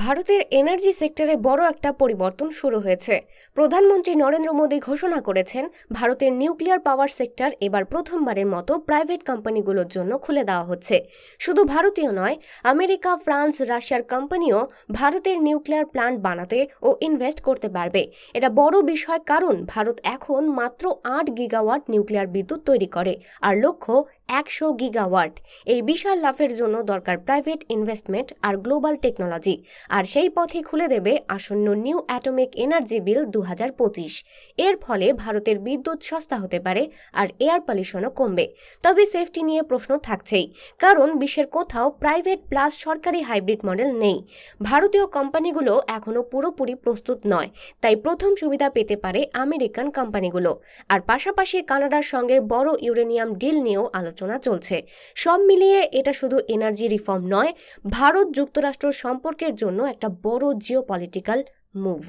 ভারতের এনার্জি সেক্টরে বড় একটা পরিবর্তন শুরু হয়েছে। প্রধানমন্ত্রী নরেন্দ্র মোদী ঘোষণা করেছেন, ভারতের নিউক্লিয়ার পাওয়ার সেক্টর এবার প্রথমবারের মতো প্রাইভেট কোম্পানিগুলোর জন্য খুলে দেওয়া হচ্ছে। শুধু ভারতীয় নয়, আমেরিকা, ফ্রান্স, রাশিয়ার কোম্পানিও ভারতের নিউক্লিয়ার প্ল্যান্ট বানাতে ও ইনভেস্ট করতে পারবে। এটা বড় বিষয় কারণ, ভারত এখন মাত্র আট গিগাওয়াট নিউক্লিয়ার বিদ্যুৎ তৈরি করে, আর লক্ষ্য একশো গিগাওয়াট এই বিশাল লাভের জন্য দরকার প্রাইভেট ইনভেস্টমেন্ট আর গ্লোবাল টেকনোলজি আর সেই পথে খুলে দেবে আসন্ন নিউ অ্যাটমিক এনার্জি বিল দু হাজার পঁচিশ। এর ফলে ভারতের বিদ্যুৎ সস্তা হতে পারে আর এয়ার পলিউশনও কমবে। তবে সেফটি নিয়ে প্রশ্ন থাকছেই, কারণ বিশ্বের কোথাও প্রাইভেট প্লাস সরকারি হাইব্রিড মডেল নেই। ভারতীয় কোম্পানিগুলো এখনও পুরোপুরি প্রস্তুত নয়, তাই প্রথম সুবিধা পেতে পারে আমেরিকান কোম্পানিগুলো। আর পাশাপাশি কানাডার সঙ্গে বড় ইউরেনিয়াম ডিল নিয়েও আলোচনা চলছে। সব মিলিয়ে এটা শুধু এনার্জি রিফর্ম নয়, ভারত যুক্তরাষ্ট্র সম্পর্কের জন্য একটা বড় জিও পলিটিক্যাল মুভ